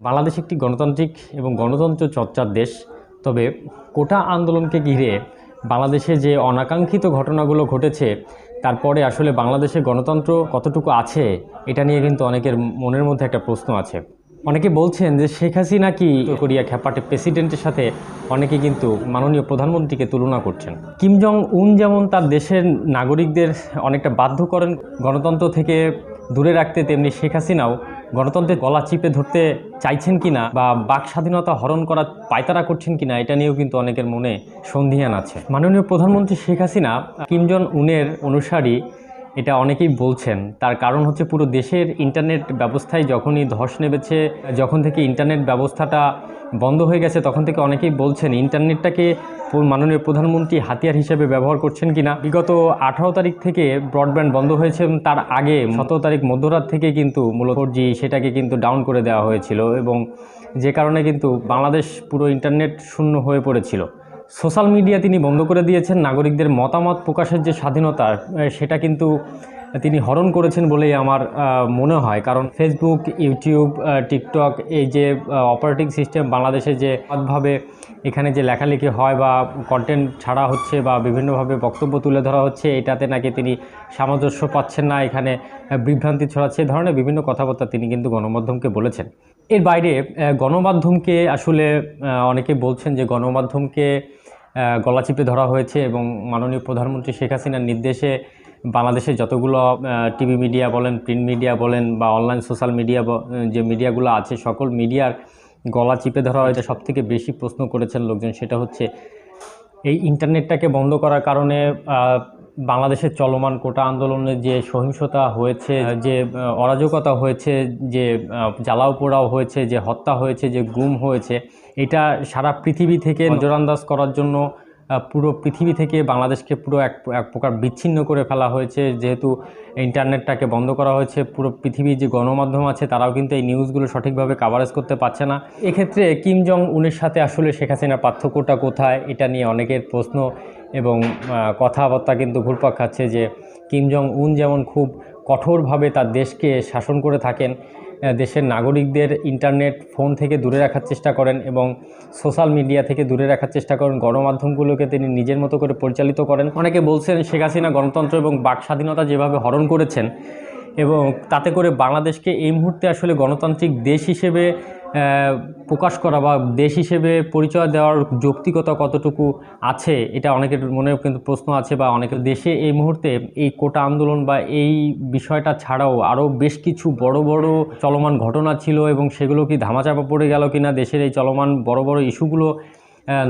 বাংলাদেশ একটি গণতান্ত্রিক এবং গণতন্ত্র চর্চার দেশ। তবে কোটা আন্দোলনকে ঘিরে বাংলাদেশে যে অনাকাঙ্ক্ষিত ঘটনাগুলো ঘটেছে, তারপরে আসলে বাংলাদেশে গণতন্ত্র কতটুকু আছে, এটা নিয়ে কিন্তু অনেকের মনের মধ্যে একটা প্রশ্ন আছে। অনেকে বলছেন যে শেখ হাসিনা কি কোরিয়া খ্যাপাটে প্রেসিডেন্টের সাথে অনেকে কিন্তু মাননীয় প্রধানমন্ত্রীকে তুলনা করছেন। কিম জং উন যেমন তার দেশের নাগরিকদের অনেকটা বাধ্য করেন গণতন্ত্র থেকে দূরে রাখতে, তেমনি শেখ হাসিনাও গণতন্ত্রের গলা চিপে ধরতে চাইছেন কিনা বা বাক স্বাধীনতা হরণ করার পায়তারা করছেন কিনা, এটা নিয়েও কিন্তু অনেকের মনে সন্ধিহান আছে। মাননীয় প্রধানমন্ত্রী শেখ হাসিনা কিমজন উনের অনুসারী এটা অনেকেই বলছেন। তার কারণ হচ্ছে পুরো দেশের ইন্টারনেট ব্যবস্থায় যখনই ধস নেমেছে, যখন থেকে ইন্টারনেট ব্যবস্থাটা বন্ধ হয়ে গেছে, তখন থেকে অনেকেই বলছেন, ইন্টারনেটটাকে মাননীয় প্রধানমন্ত্রী হাতিয়ার হিসেবে ব্যবহার করছেন কিনা? বিগত আঠারো তারিখ থেকে ব্রডব্যান্ড বন্ধ হয়েছে তার আগে সতেরো তারিখ মধ্যরাত থেকে কিন্তু মূলত জি সেটাকে কিন্তু ডাউন করে দেওয়া হয়েছিল এবং যে কারণে কিন্তু বাংলাদেশ পুরো ইন্টারনেট শূন্য হয়ে পড়েছিল। সোশ্যাল মিডিয়া তিনি বন্ধ করে দিয়েছেন। নাগরিকদের মতামত প্রকাশের যে স্বাধীনতা সেটা কিন্তু তিনি হরণ করেছেন বলেই আমার মনে হয়। কারণ ফেসবুক ইউটিউব টিকটক এই যে অপারেটিং সিস্টেম বাংলাদেশে যে ভাবে এখানে যে লেখালেখি হয় বা কন্টেন্ট ছাড়া হচ্ছে বা বিভিন্নভাবে বক্তব্য তুলে ধরা হচ্ছে, এটাতে নাকি তিনি সামঞ্জস্য পাচ্ছেন না। এখানে বিভ্রান্তি ছড়াচ্ছে ধরনের বিভিন্ন কথাবার্তা তিনি কিন্তু গণমাধ্যমকে বলেছেন। এর বাইরে গণমাধ্যমকে আসলে অনেকে বলছেন যে গণমাধ্যমকে গলা চিপে ধরা হয়েছে এবং মাননীয় প্রধানমন্ত্রী শেখ হাসিনার নির্দেশে বাংলাদেশে যতগুলো টিভি মিডিয়া বলেন প্রিন্ট মিডিয়া বলেন বা অনলাইন সোশ্যাল মিডিয়া যে মিডিয়াগুলো আছে, সকল মিডিয়ার গলা চিপে ধরা হয়েছে সব থেকে বেশি প্রশ্ন করেছেন লোকজন। সেটা হচ্ছে, এই ইন্টারনেটটাকে বন্ধ করার কারণে বাংলাদেশের চলমান কোটা আন্দোলনে যে সহিংসতা হয়েছে, যে অরাজকতা হয়েছে, যে জ্বালাও পোড়াও হয়েছে, যে হত্যা হয়েছে, যে গুম হয়েছে, এটা সারা পৃথিবী থেকে নজরান্দাজ করার জন্য পুরো পৃথিবী থেকে বাংলাদেশকে পুরো এক এক প্রকার বিচ্ছিন্ন করে ফেলা হয়েছে। যেহেতু ইন্টারনেটটাকে বন্ধ করা হয়েছে, পুরো পৃথিবীর যে গণমাধ্যম আছে, তারাও কিন্তু এই নিউজগুলো সঠিকভাবে কাভারেজ করতে পারছে না। এক্ষেত্রে কিম জং উনের সাথে আসলে শেখ হাসিনার পার্থক্যটা কোথায়, এটা নিয়ে অনেকের প্রশ্ন এবং কথাবার্তা কিন্তু ঘুরপাক খাচ্ছে যে, কিম জং উন যেমন খুব কঠোরভাবে তার দেশকে শাসন করে থাকেন দেশের নাগরিকদের ইন্টারনেট ফোন থেকে দূরে রাখার চেষ্টা করেন এবং সোশ্যাল মিডিয়া থেকে দূরে রাখার চেষ্টা করেন। গণমাধ্যমগুলোকে তিনি নিজের মতো করে পরিচালিত করেন। অনেকে বলছেন শেখ হাসিনা গণতন্ত্র এবং বাক স্বাধীনতা যেভাবে হরণ করেছেন এবং তাতে করে বাংলাদেশকে এই মুহূর্তে আসলে গণতান্ত্রিক দেশ হিসেবে প্রকাশ করা বা দেশ হিসেবে পরিচয় দেওয়ার যৌক্তিকতা কতটুকু আছে, এটা অনেকের মনেও কিন্তু প্রশ্ন আছে বা অনেকের দেশে এই মুহূর্তে এই কোটা আন্দোলন বা এই বিষয়টা ছাড়াও আরও বেশ কিছু বড় বড় চলমান ঘটনা ছিল এবং সেগুলো কি ধামাচাপা পড়ে গেল কিনা, দেশের এই চলমান বড় বড় ইস্যুগুলো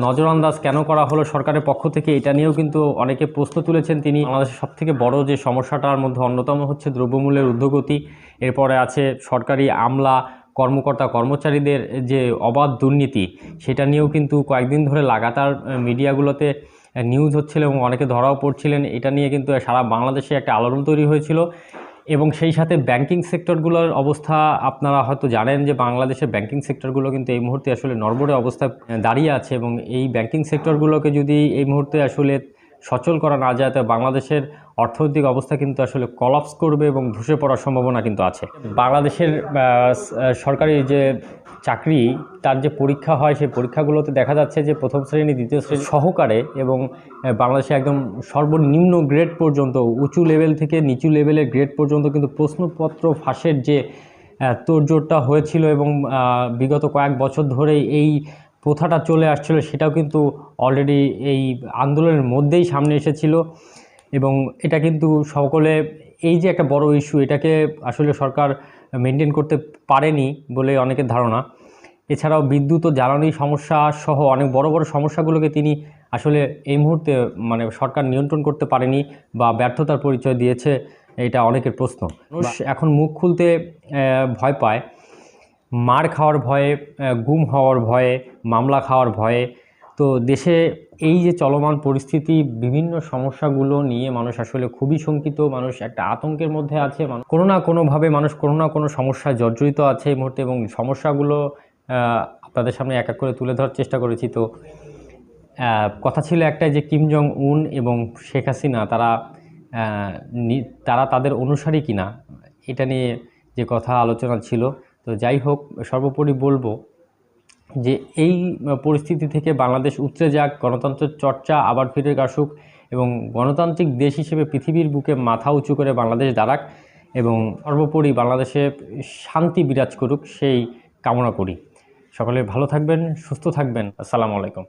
নজরআন্দাজ কেন করা হলো সরকারের পক্ষ থেকে এটা নিয়েও কিন্তু অনেকে প্রশ্ন তুলেছেন তিনি। বাংলাদেশের সবথেকে বড় যে সমস্যাটার মধ্যে অন্যতম হচ্ছে দ্রব্যমূল্যের ঊর্ধ্বগতি, এরপরে আছে সরকারি আমলা কর্মকর্তা, কর্মচারীদের যে অবাধ দুর্নীতি, সেটা নিয়েও কিন্তু কয়েকদিন ধরে লাগাতার মিডিয়াগুলোতে নিউজ হচ্ছিল এবং অনেকে ধরাও পড়ছিলেন। এটা নিয়ে কিন্তু সারা বাংলাদেশে একটা আলোড়ন তৈরি হয়েছিল। এবং সেই সাথে ব্যাংকিং সেক্টরগুলোর অবস্থা, আপনারা হয়তো জানেন যে বাংলাদেশের ব্যাংকিং সেক্টরগুলো কিন্তু এই মুহূর্তে আসলে নড়বড়ে অবস্থায় দাঁড়িয়ে আছে এবং এই ব্যাংকিং সেক্টরগুলোকে যদি এই মুহূর্তে আসলে সচল করা না যায় তো বাংলাদেশের অর্থনৈতিক অবস্থা কিন্তু আসলে কলাপস করবে এবং ধসে পড়ার সম্ভাবনা কিন্তু আছে। বাংলাদেশের সরকারি যে চাকরি, তার যে পরীক্ষা হয়, সেই পরীক্ষাগুলোতে দেখা যাচ্ছে যে প্রথম শ্রেণি, দ্বিতীয় শ্রেণি সহকারে এবং বাংলাদেশে একদম সর্বনিম্ন গ্রেড পর্যন্ত, উঁচু লেভেল থেকে নিচু লেভেলের গ্রেড পর্যন্ত কিন্তু প্রশ্নপত্র ফাঁসের যে তোড়জোড়টা হয়েছিল এবং বিগত কয়েক বছর ধরে এই প্রথাটা চলে আসছিল সেটাও কিন্তু অলরেডি এই আন্দোলনের মধ্যেই সামনে এসেছিল। এবং এটা কিন্তু সকলে এই যে একটা বড় ইস্যু এটাকে আসলে সরকার মেনটেন করতে পারেনি বলে অনেকের ধারণা। এছাড়াও বিদ্যুৎ ও জ্বালানি সমস্যা সহ অনেক বড় বড় সমস্যাগুলোকে তিনি আসলে এই মুহূর্তে মানে সরকার নিয়ন্ত্রণ করতে পারেনি বা ব্যর্থতার পরিচয় দিয়েছে এটা অনেকের প্রশ্ন। মানুষ এখন মুখ খুলতে ভয় পায়। মার খাওয়ার ভয়ে গুম হওয়ার ভয়ে, মামলা খাওয়ার ভয়ে, তো দেশে এই যে চলমান পরিস্থিতি, বিভিন্ন সমস্যাগুলো নিয়ে মানুষ আসলে খুবই শঙ্কিত। মানুষ একটা আতঙ্কের মধ্যে আছে। কোনো না কোনোভাবে মানুষ কোনো না কোনো সমস্যায় জর্জরিত আছে এই মুহূর্তে এবং সমস্যাগুলো আপনাদের সামনে এক এক করে তুলে ধরার চেষ্টা করেছি। তো কথা ছিল একটাই যে কিম জং উন এবং শেখ হাসিনা, তারা তারা তাদের অনুসারী কিনা, এটা নিয়ে যে কথা আলোচনা ছিল। তো যাই হোক, সর্বোপরি বলব যে এই পরিস্থিতি থেকে বাংলাদেশ উতরে যাক, গণতন্ত্রের চর্চা আবার ফিরে আসুক এবং গণতান্ত্রিক দেশ হিসেবে পৃথিবীর বুকে মাথা উঁচু করে বাংলাদেশ দাঁড়াক এবং সর্বোপরি বাংলাদেশে শান্তি বিরাজ করুক সেই কামনা করি। সকলে ভালো থাকবেন, সুস্থ থাকবেন। আসসালামু আলাইকুম।